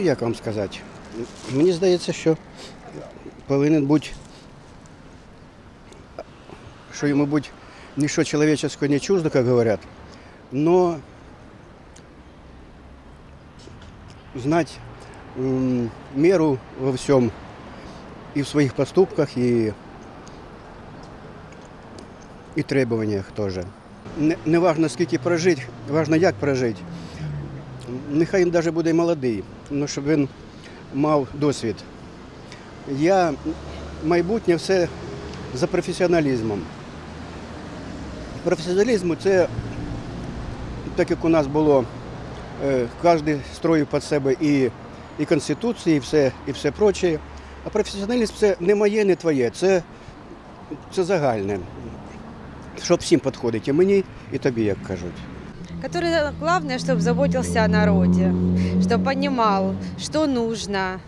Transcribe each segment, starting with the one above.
як вам сказати. Мені здається, що повинен бути, що йому бути нічого чоловічого не чуждо, як говорять, но знати м, меру во всем, і в своїх поступках, і, і требованиях теж. Не, не важно, скільки прожити, важно, як прожити. Нехай він навіть буде молодий, але щоб він мав досвід. Я майбутнє все за професіоналізмом. Професіоналізм це так як у нас було, е, кожен строїв під себе і, і Конституції, і все, і все проче. А професіоналізм це не моє, не твоє, це, це загальне. Щоб всім підходить, і мені, і тобі, як кажуть. Который главное, чтобы заботился о народе, чтобы понимал, что нужно,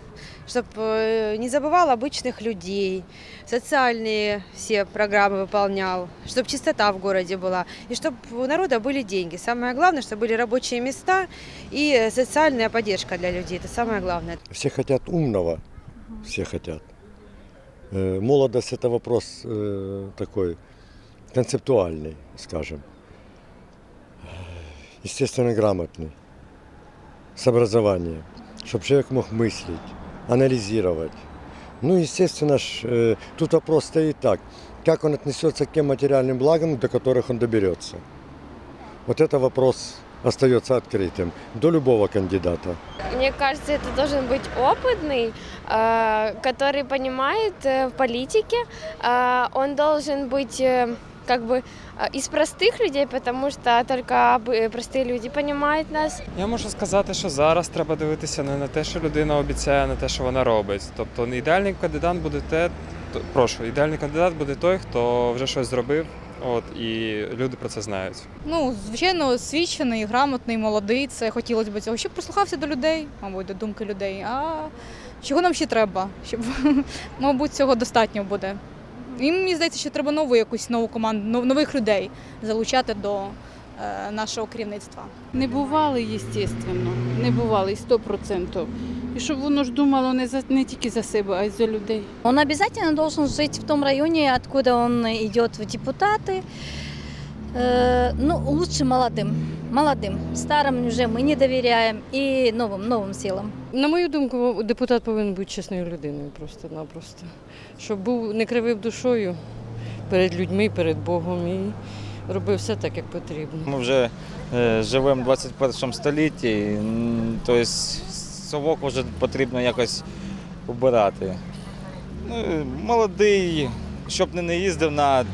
чтобы не забывал обычных людей, социальные все программы выполнял, чтобы чистота в городе была, и чтобы у народа были деньги. Самое главное, чтобы были рабочие места и социальная поддержка для людей. Это самое главное. Все хотят умного, все хотят. Э, Молодость это вопрос э, такой концептуальный, скажем. Естественно, грамотный, с образованием, чтобы человек мог мыслить, анализировать. Ну, естественно, ж, э, тут вопрос стоит так, как он отнесется к тем материальным благам, до которых он доберется. Вот это вопрос остается открытым до любого кандидата. Мне кажется, это должен быть опытный, э, который понимает э, в политике. Э, Он должен быть как бы э, из простых людей, потому что только обы- простые люди понимают нас. Я можу сказати, що зараз треба дивитися не на те, що людина обіцяє, а на те, що вона робить. Тобто ідеальний кандидат буде те, то- прошу, ідеальний кандидат буде той, хто вже щось зробив, от і люди про це знають. Ну, звичайно, освічений, грамотний, молодий. Це хотілося б цього, щоб прислухався до людей, мабуть, до думки людей. А чого нам ще треба? Щоб, мабуть, цього достатньо буде. І мені здається, що треба нову якусь нову команду, нових людей залучати до е, нашого керівництва. Не бували, звісно, не бували, сто процентів. І щоб воно ж думало не, за, не тільки за себе, а й за людей. Он обязательно должен жить в том районе, откуда он идет в депутаты. Э, Ну, лучше молодым. Молодым. Старым уже мы не доверяем. И новым, новым силам. На мою думку, депутат повинен бути чесною людиною просто-напросто. Щоб був не кривив душою перед людьми, перед Богом і робив все так, як потрібно. Ми вже е, живемо в 21 столітті, м, тобто совок вже потрібно якось убирати. Ну, і молодий, щоб не, не їздив на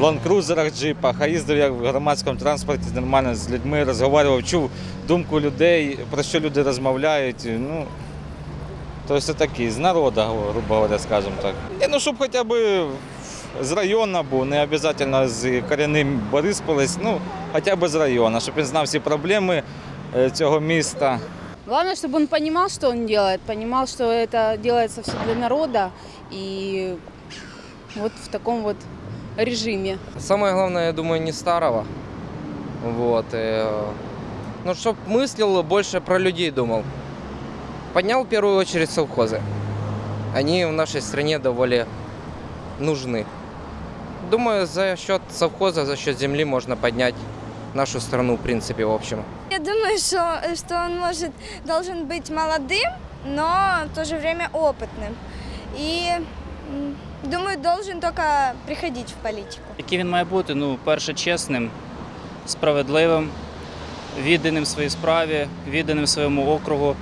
ландкрузерах, джипах, а їздив як в громадському транспорті нормально з людьми, розмовляв, чув думку людей, про що люди розмовляють. Ну, тобто це такі, з народу, грубо говоря, скажімо так. Ні, ну, щоб хоча б з району був, не обов'язково з корінним Борисполець, ну, хоча б з району, щоб він знав всі проблеми е, цього міста. Главное, чтобы он понимал, что он делает, понимал, что это делается все для народа, и вот в таком вот режиме. Самое главное, я думаю, не старого. Вот. э, Ну, чтоб мыслил больше про людей думал. Поднял в первую очередь совхозы. Они в нашей стране довольно нужны. Думаю, за счет совхоза, за счет земли можно поднять нашу страну, в принципе, в общем. Я думаю, что, что он может, должен быть молодым, но в то же время опытным. И думаю, должен только приходить в политику. Який він має бути? Ну, перше, чесним, справедливим, відданим своїй справі, відданим своєму округу.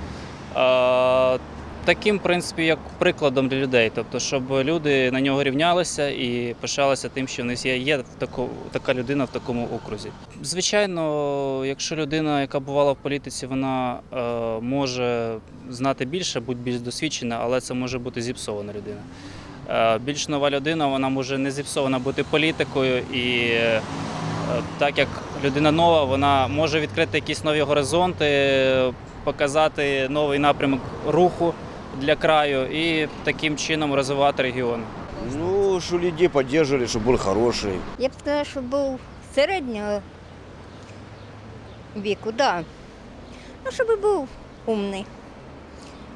Таким, в принципі, як прикладом для людей. Тобто, щоб люди на нього рівнялися і пишалися тим, що в них є, є тако, така людина в такому окрузі. Звичайно, якщо людина, яка бувала в політиці, вона е, може знати більше, бути більш досвідчена, але це може бути зіпсована людина. Е, Більш нова людина, вона може не зіпсована бути політикою, і е, так як людина нова, вона може відкрити якісь нові горизонти, показати новий напрямок руху для краю і таким чином розвивати регіон. Ну, що людей підтримували, щоб був хороший. Я б сказала, що був середнього віку, да. Ну, щоб був умний.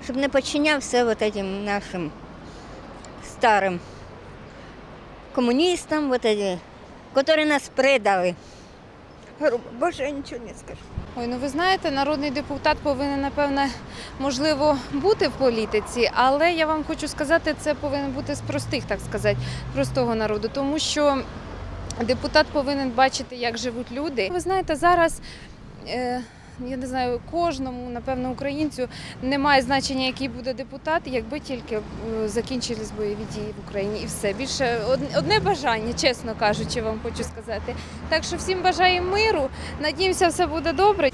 щоб не підчинявся вот этим нашим старим комуністам, вот эти, які нас предали. Боже, я нічого не скажу. Ой, ну ви знаєте, народний депутат повинен, напевне, можливо, бути в політиці, але я вам хочу сказати, це повинен бути з простих, так сказати, простого народу, тому що депутат повинен бачити, як живуть люди. Ви знаєте, зараз. Е... Я не знаю, кожному, напевно, українцю немає значення, який буде депутат, якби тільки е, закінчились бойові дії в Україні і все. Більше одне бажання, чесно кажучи, вам хочу сказати. Так що всім бажаємо миру. Надіємося, все буде добре.